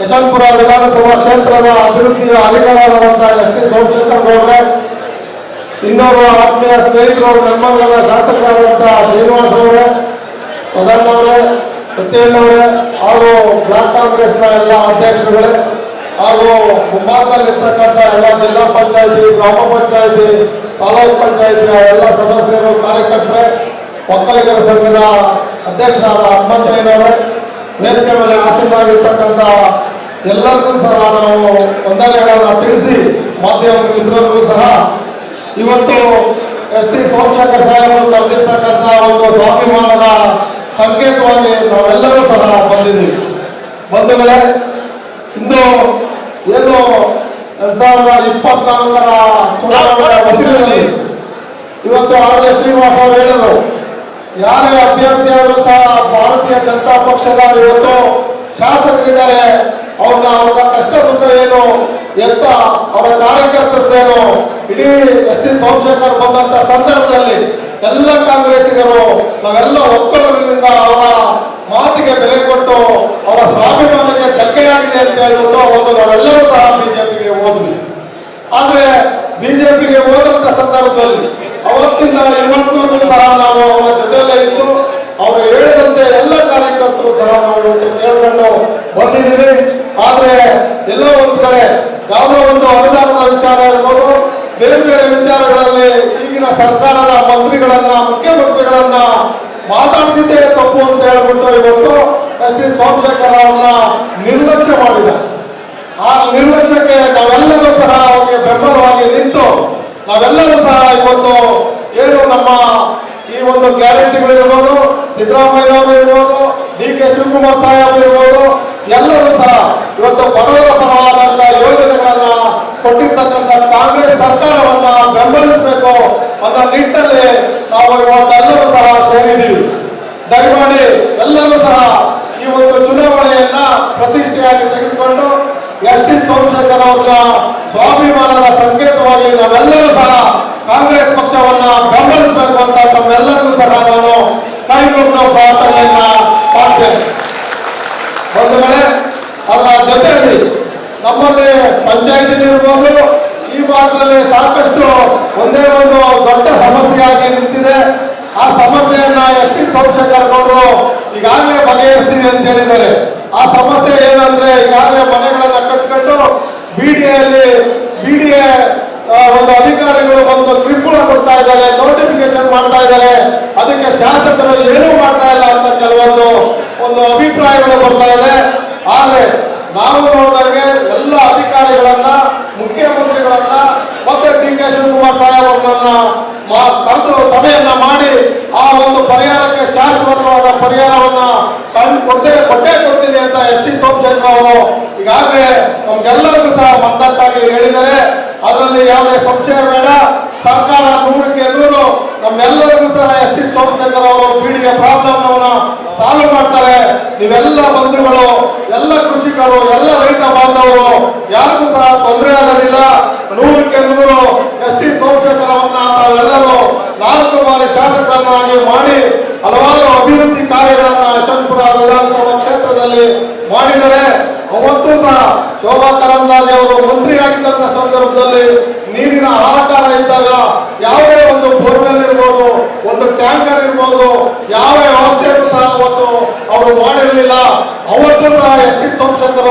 ಯಶವಂತಪುರ ವಿಧಾನಸಭಾ ಕ್ಷೇತ್ರದ ಅಭಿವೃದ್ಧಿಯ ಅಧಿಕಾರರಾದಂತಹ ಎಸ್ ಟಿ ಸೋಮಶೇಖರ್ ಗೌಡ್ರೆ ಇನ್ನೋರ್ವ ಆತ್ಮೀಯ ಸ್ನೇಹಿತರು ನೆಲಮಂಗಲದ ಶಾಸಕರಾದಂತಹ ಶ್ರೀನಿವಾಸ್ ಅವರೇ ಅವರೇ ಸತ್ಯಣ್ಣವರೇ ಹಾಗೂ ಬ್ಲಾಕ್ ಕಾಂಗ್ರೆಸ್ನ ಎಲ್ಲ ಅಧ್ಯಕ್ಷರುಗಳೇ, ಹಾಗೂ ಮುಂಬಾಗದಲ್ಲಿರ್ತಕ್ಕಂಥ ಎಲ್ಲ ಜಿಲ್ಲಾ ಪಂಚಾಯಿತಿ, ಗ್ರಾಮ ಪಂಚಾಯಿತಿ, ತಾಲೂಕ್ ಪಂಚಾಯತಿಯ ಎಲ್ಲ ಸದಸ್ಯರು, ಕಾರ್ಯಕರ್ತರೆ, ಒಕ್ಕಲಿಗರ ಸಂಘದ ಅಧ್ಯಕ್ಷರಾದ ಹನುಮಂತಯ್ಯನವರೇ, ವೇದಿಕೆ ಮೇಲೆ ಆಸೀನರಾಗಿರ್ತಕ್ಕಂಥ ಎಲ್ಲರಿಗೂ ಸಹ ನಾವು ವಂದನೆಗಳನ್ನು ತಿಳಿಸಿ ಮಾಧ್ಯಮ ಮಿತ್ರರಿಗೂ ಸಹ ಇವತ್ತು ಎಸ್ ಟಿ ಸೋಮಶೇಖರ್ ಸಾಹೇಬರು ಕರೆದಿರ್ತಕ್ಕಂಥ ಒಂದು ಸ್ವಾಭಿಮಾನದ ಸಂಕೇತವಾಗಿ ನಾವೆಲ್ಲರೂ ಸಹ ಬಂದಿದ್ದೀವಿ. ಬಂಧುಗಳೇ ಇಂದು ಏನು ಎರಡ್ ಸಾವಿರದ ಇಪ್ಪತ್ನಾಲ್ಕರ ಚುನಾವಣೆಯ ಬಸಿರಿನಲ್ಲಿ ಇವತ್ತು ಆರ್ಯ ಶ್ರೀನಿವಾಸ ಅವರು ಹೇಳಿದರು, ಯಾರೇ ಅಭ್ಯರ್ಥಿಯಾದರೂ ಸಹ ಭಾರತೀಯ ಜನತಾ ಪಕ್ಷದ ಇವತ್ತು ಶಾಸಕರಿದ್ದಾರೆ ಅವ್ರನ್ನ ಅವ್ರ ಕಷ್ಟ ಸುಖ ಏನು ಅವರ ಕಾರ್ಯಕರ್ತರದ್ದೇನು ಇಡೀ ಎಸ್ ಟಿ ಸೋಮಶೇಖರ್ ಬಂದಂತ ಸಂದರ್ಭದಲ್ಲಿ ಎಲ್ಲ ಕಾಂಗ್ರೆಸ್ಸಿಗರು ನಾವೆಲ್ಲ ಒಕ್ಕಲರಿಂದ ಅವರ ಮಾತಿಗೆ ಬೆಲೆ ಕೊಟ್ಟು ಅವರ ಸ್ವಾಭಿಮಾನಕ್ಕೆ ಧಕ್ಕೆಯಾಗಿದೆ ಅಂತ ಹೇಳ್ಬಿಟ್ಟು ಒಂದು ನಾವೆಲ್ಲರೂ ಸಹ ಬಿಜೆಪಿಗೆ ಹೋದ್ವಿ. ಆದ್ರೆ ಬಿಜೆಪಿಗೆ ಹೋದಂತ ಸಂದರ್ಭದಲ್ಲಿ ಅವತ್ತಿಂದ ಇವತ್ತಿನವರೆಗೂ ಆದ್ರೆ ಎಲ್ಲೋ ಒಂದು ಕಡೆ ಯಾವುದೋ ಒಂದು ಅನುದಾನದ ವಿಚಾರ ಇರ್ಬೋದು, ಬೇರೆ ಬೇರೆ ವಿಚಾರಗಳಲ್ಲಿ ಈಗಿನ ಸರ್ಕಾರದ ಮಂತ್ರಿಗಳನ್ನ, ಮುಖ್ಯಮಂತ್ರಿಗಳನ್ನ ಮಾತಾಡಿಸಿದ್ದೇ ತಪ್ಪು ಅಂತ ಹೇಳ್ಬಿಟ್ಟು ಇವತ್ತು ಎಸ್ ಟಿ ಸೋಮಶೇಖರ್ ಅವ್ರನ್ನ ನಿರ್ಲಕ್ಷ್ಯ ಮಾಡಿದ. ಆ ನಿರ್ಲಕ್ಷ್ಯಕ್ಕೆ ನಾವೆಲ್ಲರೂ ಸಹ ಅವರಿಗೆ ಬೆಂಬಲವಾಗಿ ನಿಂತು, ನಾವೆಲ್ಲರೂ ಸಹ ಇವತ್ತು ಏನು ನಮ್ಮ ಈ ಒಂದು ಗ್ಯಾರಂಟಿಗಳು ಇರ್ಬೋದು, ಸಿದ್ದರಾಮಯ್ಯ ಇರ್ಬೋದು, ಡಿ ಕೆ ಶಿವಕುಮಾರ್ ಸಾಹೇಬ್ ಇರ್ಬೋದು, ಎಲ್ಲರೂ ಸಹ ಇವತ್ತು ಬಡವರ ಪರವಾದಂತ ಯೋಜನೆಗಳನ್ನ ಕೊಟ್ಟಿರ್ತಕ್ಕಂಥ ಕಾಂಗ್ರೆಸ್ ಸರ್ಕಾರವನ್ನ ಬೆಂಬಲಿಸಬೇಕು ಅನ್ನೋ ನಿಟ್ಟಲ್ಲಿ ನಾವು ಇವತ್ತೆಲ್ಲರೂ ಸಹ ಸೇರಿದ್ದೀವಿ. ದಯಮಾಡಿ ಎಲ್ಲರೂ ಸಹ ಈ ಒಂದು ಚುನಾವಣೆಯನ್ನ ಪ್ರತಿಷ್ಠೆಯಾಗಿ ತೆಗೆದುಕೊಂಡು ಎಸ್ ಟಿ ಸೋಮಶೇಖರ್ ಅವರ ಸ್ವಾಭಿಮಾನದ ಸಂಕೇತವಾಗಿ ನಾವೆಲ್ಲರೂ ಸಹ ಕಾಂಗ್ರೆಸ್ ಪಕ್ಷವನ್ನ ಬೆಂಬಲಿಸಬೇಕು ಅಂತ ತಮ್ಮೆಲ್ಲರಿಗೂ ಸಹ ನಾನು ಇರ್ಬೋದು ಈ ಭಾಗದಲ್ಲಿ ಸಾಕಷ್ಟು ಒಂದೇ ಒಂದು ದೊಡ್ಡ ಸಮಸ್ಯೆಯಾಗಿ ನಿಂತಿದೆ. ಆ ಸಮಸ್ಯೆಯನ್ನ ಎಸ್ ಟಿ ಸೋಮಶೇಖರ್ ಅವರು ಈಗಾಗಲೇ ಬಗೆಹರಿಸ್ತೀವಿ ಅಂತ ಹೇಳಿದ್ದಾರೆ. ಆ ಸಮಸ್ಯೆ ಏನಂದ್ರೆ ಈಗಾಗಲೇ ಮನೆಗಳನ್ನ ಕಟ್ಕೊಂಡು ಬಿಡಿಎಲ್ಲಿ ಬಿಡಿಎ ಒಂದು ಅಧಿಕಾರಿಗಳು ಒಂದು ಕಿರುಕುಳ ಕೊಡ್ತಾ ಇದ್ದಾರೆ ನೋಟಿಫಿಕೇಶನ್ ಮಾಡ್ತಾ ಇದ್ದಾರೆ. ಅದಕ್ಕೆ ಶಾಸಕರು ಏನೂ ಮಾಡ್ತಾ ಇಲ್ಲ ಅಂತ ಕೆಲವೊಂದು ಒಂದು ಅಭಿಪ್ರಾಯಗಳು ಬರ್ತಾ ಇದೆ. ಆದ್ರೆ ನಾವು ನೋಡಿದಾಗೆ ಮುಖ್ಯಮಂತ್ರಿಗಳನ್ನ ಮತ್ತೆ ಡಿ ಕೆ ಶಿವಕುಮಾರ್ ಸಾಹೇಬ್ ಅವರನ್ನ ಕರೆದು ಸಭೆಯನ್ನ ಮಾಡಿ ಆ ಒಂದು ಪರಿಹಾರಕ್ಕೆ ಶಾಶ್ವತವಾದ ಪರಿಹಾರವನ್ನ ಕಂಡು ಕೊಟ್ಟೆ ಕೊಟ್ಟೇ ಕೊಡ್ತೀನಿ ಅಂತ ಎಸ್ ಟಿ ಸೋಮಶೇಖರ್ ಅವರು ಈಗಾಗಲೇ ನಮ್ಗೆಲ್ಲರಿಗೂ ಸಹ ಮತ್ತಟ್ಟಾಗಿ ಹೇಳಿದರೆ ಅದರಲ್ಲಿ ಯಾವುದೇ ಸಂಶಯ ಬೇಡ. ಸರ್ಕಾರ ನೂರಕ್ಕೆ ನೂರು. ನಮ್ಮೆಲ್ಲರಿಗೂ ಸಹ ಎಸ್ ಟಿ ಸೋಮಶೇಖರ್ ಅವರು ಬೀಡಿಗೆ ಪ್ರಾಬ್ಲಮ್ ಸಾಲ್ವ್ ಮಾಡ್ತಾರೆ. ನೀವೆಲ್ಲ ಬಂಧುಗಳು, ಎಲ್ಲ ಕೃಷಿಕರು, ಎಲ್ಲ ರೈತ ಬಾಂಧವರು, ಯಾರಿಗೂ ಸಹ ತೊಂದರೆ ಆಗೋದಿಲ್ಲ. ನೂರಕ್ಕೆ ನೂರು ಎಸ್ ಟಿ ಸೌಕ್ಷಕರವನ್ನ ತಾವೆಲ್ಲರೂ ನಾಲ್ಕು ಬಾರಿ ಶಾಸಕರನ್ನಾಗಿ ಮಾಡಿ ಹಲವಾರು ಅಭಿವೃದ್ಧಿ ಕಾರ್ಯಗಳನ್ನ ಯಶವಂತಪುರ ವಿಧಾನಸಭಾ ಕ್ಷೇತ್ರದಲ್ಲಿ ಮಾಡಿದರೆ ಅವತ್ತು ಸಹ ಶೋಭಾ ಕರಂದಾಜೆ ಅವರು ಮಂತ್ರಿ ಆಗಿದ್ದಂತ ಸಂದರ್ಭದಲ್ಲಿ ನೀರಿನ ಆಕಾರ ಇದ್ದಾಗ ಯಾವುದೇ ಒಂದು ಬೋರ್ವೆಲ್ ಇರ್ಬೋದು ಒಂದು ಟ್ಯಾಂಕರ್ ಇರ್ಬೋದು, ಯಾವ ವ್ಯವಸ್ಥೆಯನ್ನು ಸಹ ಅವತ್ತು ಅವರು ಮಾಡಿರಲಿಲ್ಲ ಸಹ ಎಸ್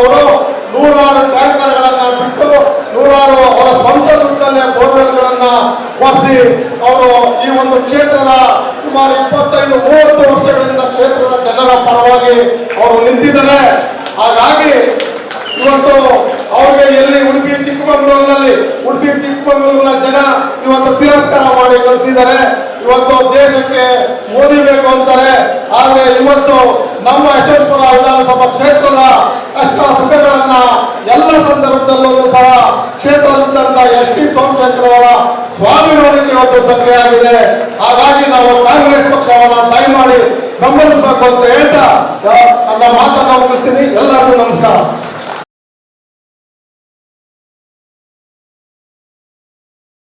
ಅವರು ನೂರಾರು ಟ್ಯಾಂಕರ್ಗಳನ್ನ ಬಿಟ್ಟು ನೂರಾರು ಅವರ ಸ್ವಂತ ದುಡ್ಡಲ್ಲೇ ಬೋರ್ವೆಲ್ಗಳನ್ನ ಒರೆಸಿ ಅವರು ಈ ಒಂದು ಕ್ಷೇತ್ರದ ಸುಮಾರು ಇಪ್ಪತ್ತೈದು, ಮೂವತ್ತು ವರ್ಷಗಳಿಂದ ಕ್ಷೇತ್ರದ ಜನರ ಪರವಾಗಿ ಅವರು ನಿಂತಿದ್ದಾರೆ. ಹಾಗಾಗಿ ಇವತ್ತು ಅವ್ರಿಗೆ ಎಲ್ಲಿ ಉಡುಪಿ, ಚಿಕ್ಕಮಗಳೂರಿನಲ್ಲಿ ಉಡುಪಿ, ಚಿಕ್ಕಮಗಳೂರಿನ ಜನ ಇವತ್ತು ತಿರಸ್ಕಾರ ಮಾಡಿ ಕಳಿಸಿದ್ದಾರೆ. ಇವತ್ತು ದೇಶಕ್ಕೆ ಮೋದಿ ಬೇಕು ಅಂತಾರೆ, ಆದ್ರೆ ಇವತ್ತು ನಮ್ಮ ಯಶವಂತಪುರ ವಿಧಾನಸಭಾ ಕ್ಷೇತ್ರದ ಕಷ್ಟ ಸುಖಗಳನ್ನ ಎಲ್ಲ ಸಂದರ್ಭದಲ್ಲೂ ಸಹ ಕ್ಷೇತ್ರದಂತ ಎಸ್ ಟಿ ಅವರ ಸ್ವಾಭಿಮಾನಕ್ಕೆ ಇವತ್ತು ಧಕ್ಕೆಯಾಗಿದೆ ಹಾಗಾಗಿ ನಾವು ಕಾಂಗ್ರೆಸ್ ಪಕ್ಷವನ್ನ ದಯಮಾಡಿ ಬೆಂಬಲಿಸಬೇಕು ಅಂತ ಹೇಳ್ತಾ ನನ್ನ ಮಾತನ್ನ ಮುಗಿಸ್ತೀನಿ. ಎಲ್ಲರಿಗೂ ನಮಸ್ಕಾರ.